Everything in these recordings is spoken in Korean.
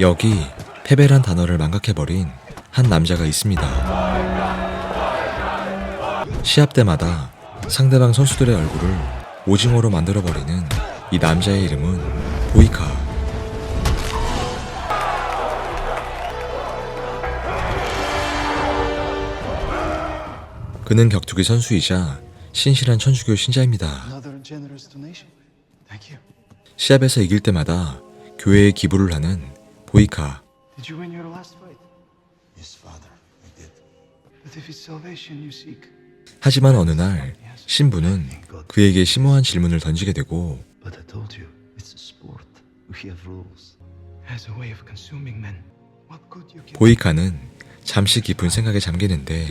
여기 패배란 단어를 망각해버린 한 남자가 있습니다. 시합 때마다 상대방 선수들의 얼굴을 오징어로 만들어버리는 이 남자의 이름은 보이카. 그는 격투기 선수이자 신실한 천주교 신자입니다. 시합에서 이길 때마다 교회에 기부를 하는 보이카. Did you win your last fight? Yes, Father, I did. But if it's salvation you seek, 하지만 어느 날 신부는 그에게 심오한 질문을 던지게 되고 But I told you, it's a sport. We have rules. has a way of consuming men. What good you give 보이카는 잠시 깊은 생각에 잠기는데!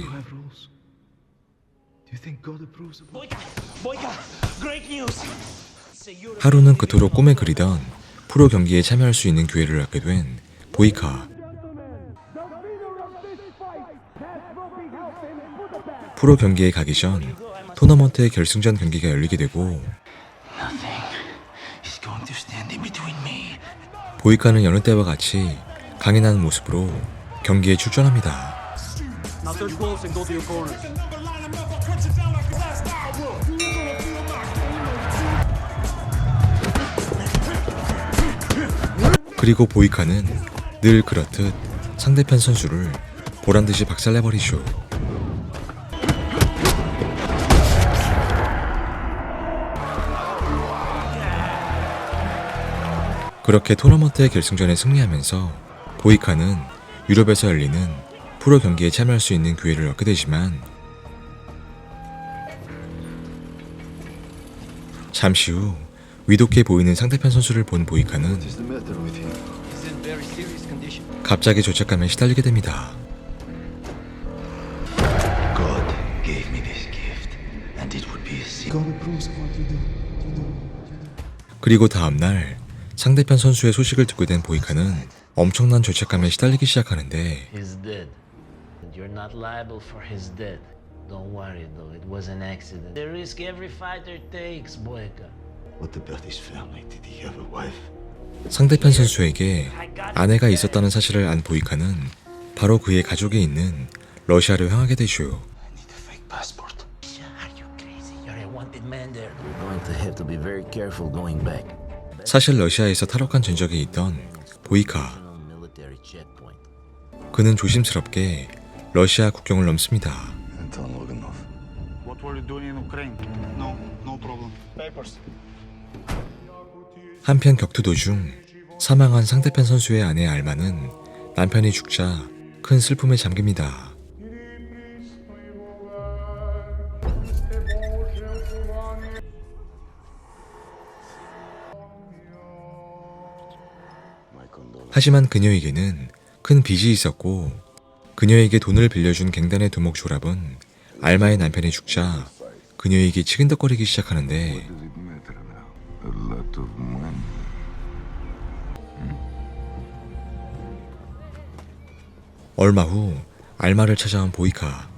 하루는 그토록 꿈에 그리던 프로 경기에 참여할 수 있는 기회를 얻게 된 보이카. 프로 경기에 가기 전 토너먼트의 결승전 경기가 열리게 되고. 보이카는 여느 때와 같이 강인한 모습으로 경기에 출전합니다. 그리고 보이카는 늘 그렇듯 상대편 선수를 보란 듯이 박살내버리죠. 그렇게 토너먼트의 결승전에 승리하면서 보이카는 유럽에서 열리는 프로 경기에 참여할 수 있는 기회를 얻게 되지만 잠시 후 위독해 보이는 상대편 선수를 본 보이카는. 갑자기 죄책감에 시달리게 됩니다. 그리고 다음날 상대편 선수의 소식을 듣게 된 보이카는 엄청난 죄책감에 시달리기 시작하는데 상대편 선수에게 아내가 있었다는 사실을 안 보이카는 바로 그의 가족이 있는 러시아로 향하게 되죠. I need a fake passport. Are you crazy? You're a wanted man there. We're going to have to be very careful going back. 사실 러시아에서 탈옥한 전적이 있던 보이카. On military checkpoint. 그는 조심스럽게 러시아 국경을 넘습니다. 한편 격투 도중 사망한 상대편 선수의 아내 알마는 남편이 죽자 큰 슬픔에 잠깁니다. 하지만 그녀에게는 큰 빚이 있었고 그녀에게 돈을 빌려준 갱단의 두목 조랍은 알마의 남편이 죽자 그녀에게 치근덕거리기 시작하는데 Lot of money. 얼마 후 알마를 찾아온 보이카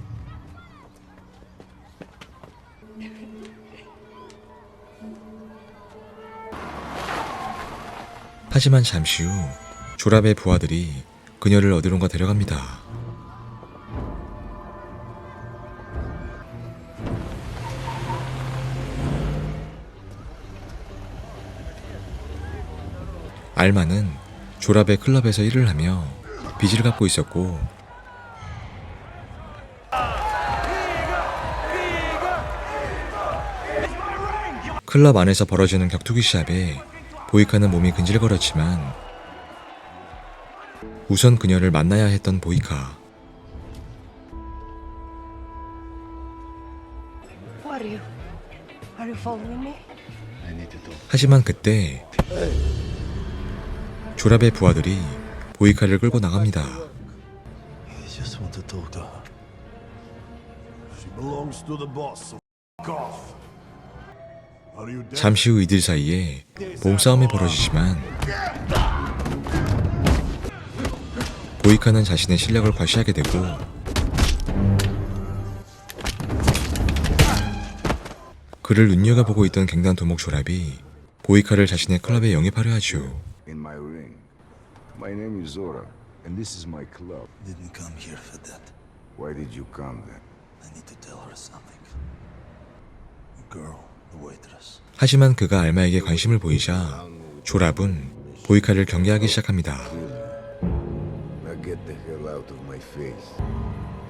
하지만 잠시 후 조랍의 부하들이 그녀를 어디론가 데려갑니다. 알마는 조랍의 클럽에서 일을 하며 빚을 갚고 있었고 클럽 안에서 벌어지는 격투기 시합에 보이카는 몸이 근질거렸지만 우선 그녀를 만나야 했던 보이카. 하지만 그때 조랍의 부하들이 보이카를 끌고 나갑니다. 잠시 후 이들 사이에 몸싸움이 벌어지지만 보이카는 자신의 실력을 과시하게 되고 그를 눈여겨보고 있던 갱단 도목 조랍이 보이카를 자신의 클럽에 영입하려 하죠. My name is Zora, and this is my club. Didn't come here for that. Why did you come then? I need to tell her something. The girl, the waitress. 하지만 그가 알마에게 관심을 보이자 조랍은 보이카를 경계하기 시작합니다. Now get the hell out of my face.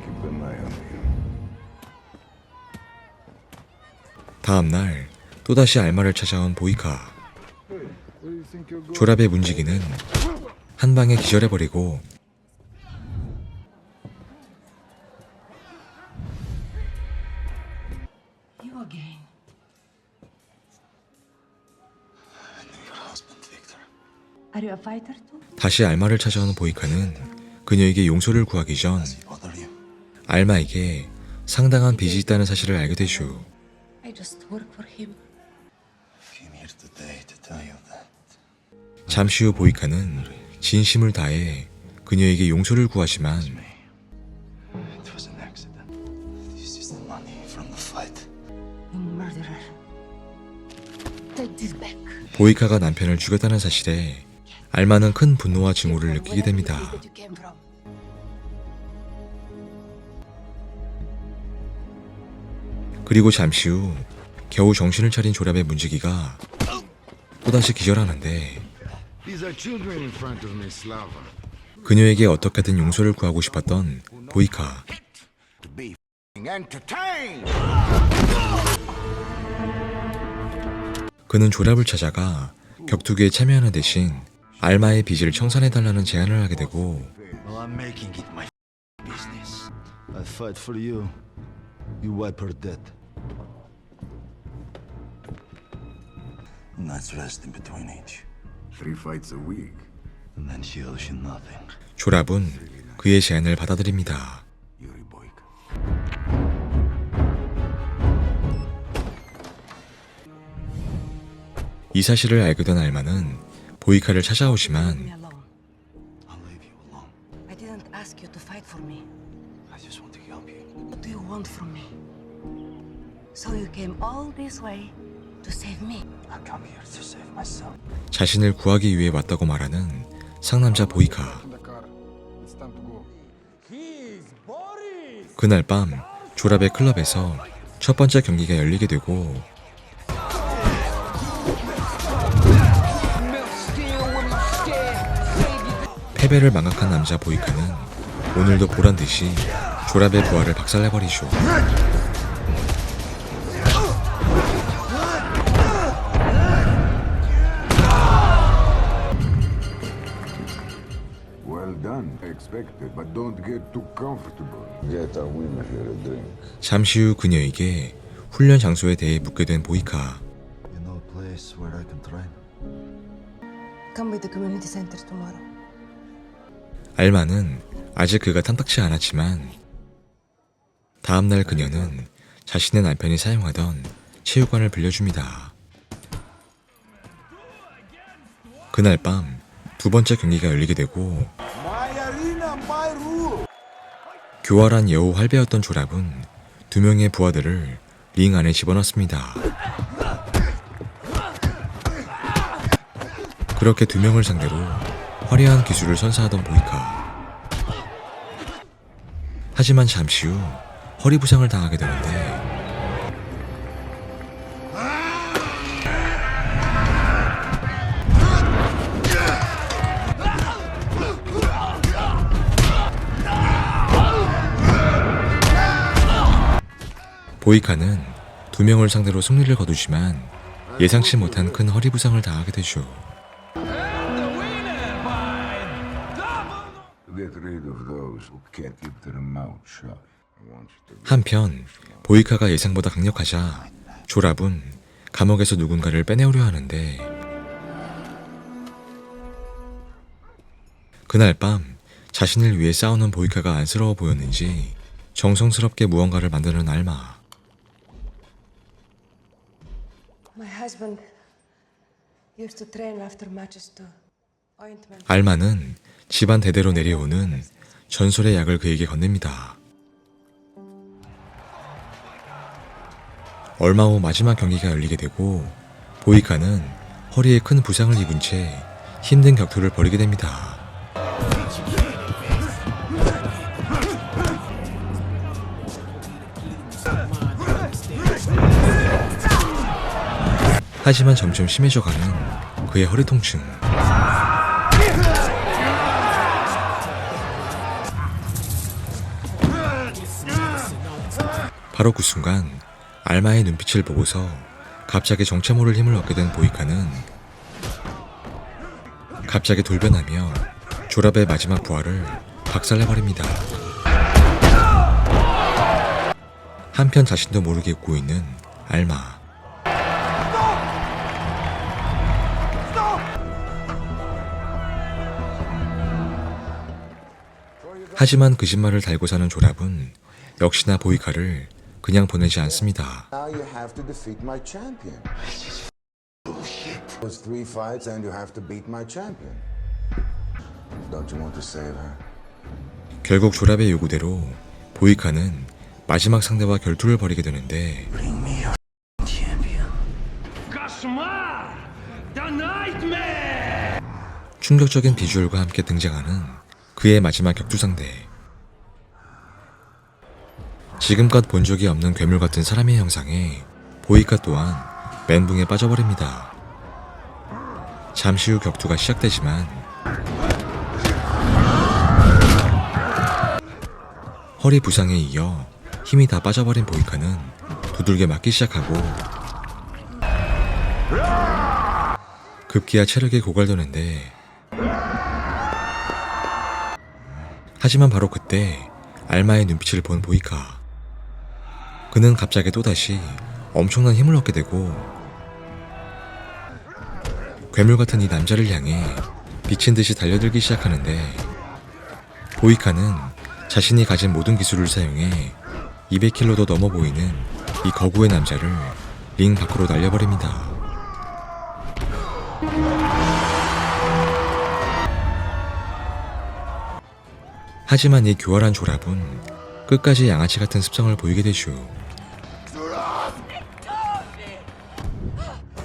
Keep an eye on him. 다음 날 또다시 알마를 찾아온 보이카. 조랍의 문지기는 한 방에 기절해버리고? 다시 알마를 찾아오는 보이카는 그녀에게 용서를 구하기 전? 알마에게 상당한 빚이 있다는 사실을 알게 되죠. That. 잠시 후 보이카는 진심을 다해 그녀에게 용서를 구하지만. 보이카가 남편을 죽였다는 사실에 알마는 큰 분노와 증오를 느끼게 됩니다. 그리고 잠시 후 겨우 정신을 차린 조랍의 문지기가 또다시 기절하는데 그녀에게 어떻게든 용서를 구하고 싶었던 보이카. 그는 조랍을 찾아가 격투기에 참여하는 대신 알마의 빚을 청산해달라는 제안을 하게 되고 Well, Three fights a week. And then she owes you nothing. 조랍은 그의 제안을 받아들입니다. Yuri Boyka. 이 사실을 알게 된 알마는 보이카를 찾아오지만 alone. I'll leave you alone. I didn't ask you to fight for me. I just want to help you. What do you want from me? So you came all this way to save me. I come here to save myself. 자신을 구하기 위해 왔다고 말하는 상남자 보이카. 그날 밤 조랍의 클럽에서 첫 번째 경기가 열리게 되고 패배를 망각한 남자 보이카는 오늘도 보란 듯이 조랍의 부하를 박살내버리죠. Done. Expected, but don't get too comfortable. Get our women here a drink. 잠시 후 그녀에게 훈련 장소에 대해 묻게 된 보이카. You know a place where I can train? Come with the community center tomorrow. 알마는 아직 그가 탐탁치 않았지만 다음 날 그녀는 자신의 남편이 사용하던 체육관을 빌려줍니다. 그날 밤 두 번째 경기가 열리게 되고 교활한 여우 할배였던 조랍은 두 명의 부하들을 링 안에 집어넣습니다. 그렇게 두 명을 상대로 화려한 기술을 선사하던 보이카. 하지만 잠시 후 허리 부상을 당하게 되는데 보이카는 두 명을 상대로 승리를 거두지만 예상치 못한 큰 허리 부상을 당하게 되죠. 한편 보이카가 예상보다 강력하자 조랍은 감옥에서 누군가를 빼내오려 하는데 그날 밤 자신을 위해 싸우는 보이카가 안쓰러워 보였는지 정성스럽게 무언가를 만드는 알마 My husband used to train after matches to ointment. 알마는 집안 대대로 내려오는 전설의 약을 그에게 건넵니다. 얼마 후 마지막 경기가 열리게 되고 보이카는 허리에 큰 부상을 입은 채 힘든 격투를 벌이게 됩니다. 하지만 점점 심해져가는 그의 허리 통증. 바로 그 순간 알마의 눈빛을 보고서 갑자기 정체 모를 힘을 얻게 된 보이카는 갑자기 돌변하며 조랍의 마지막 부활을 박살내버립니다. 한편 자신도 모르게 웃고 있는 알마. 하지만 거짓말을 달고 사는 조랍은 역시나 보이카를 그냥 보내지 않습니다. 결국 조랍의 요구대로 보이카는 마지막 상대와 결투를 벌이게 되는데 충격적인 비주얼과 함께 등장하는 그의 마지막 격투 상대. 지금껏 본 적이 없는 괴물 같은 사람의 형상에 보이카 또한 멘붕에 빠져버립니다. 잠시 후 격투가 시작되지만 허리 부상에 이어 힘이 다 빠져버린 보이카는 두들겨 맞기 시작하고 급기야 체력이 고갈되는데 하지만 바로 그때 알마의 눈빛을 본 보이카 그는 갑자기 또다시 엄청난 힘을 얻게 되고 괴물 같은 이 남자를 향해 미친 듯이 달려들기 시작하는데 보이카는 자신이 가진 모든 기술을 사용해 200킬로도 넘어 보이는 이 거구의 남자를 링 밖으로 날려버립니다. 하지만 이 교활한 조랍은 끝까지 양아치 같은 습성을 보이게 되죠.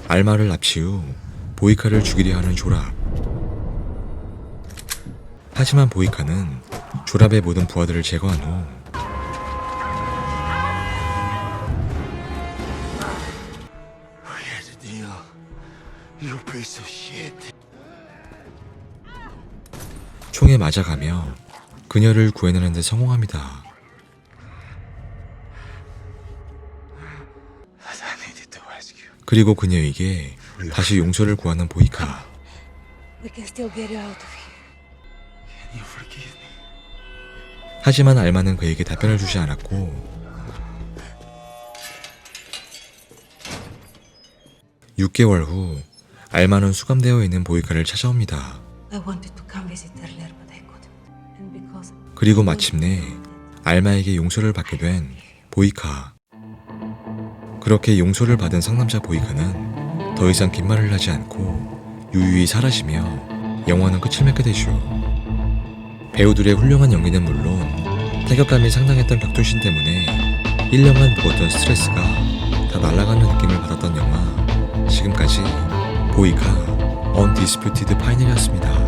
알마를 납치 후 보이카를 죽이려 하는 조랍. 하지만 보이카는 조랍의 모든 부하들을 제거한 후. 총에 맞아가며 그녀를 구해내는 데 성공합니다. 그리고 그녀에게 다시 용서를 구하는 보이카. 하지만 알마는 그에게 답변을 주지 않았고 6개월 후 알마는 수감되어 있는 보이카를 찾아옵니다. 그리고 마침내 알마에게 용서를 받게 된 보이카. 그렇게 용서를 받은 상남자 보이카는 더 이상 긴 말을 하지 않고 유유히 사라지며 영화는 끝을 맺게 되죠. 배우들의 훌륭한 연기는 물론 타격감이 상당했던 격투신 때문에 1년간 묵었던 스트레스가 다 날아가는 느낌을 받았던 영화 지금까지 보이카 언디스퓨티드 파이널이었습니다.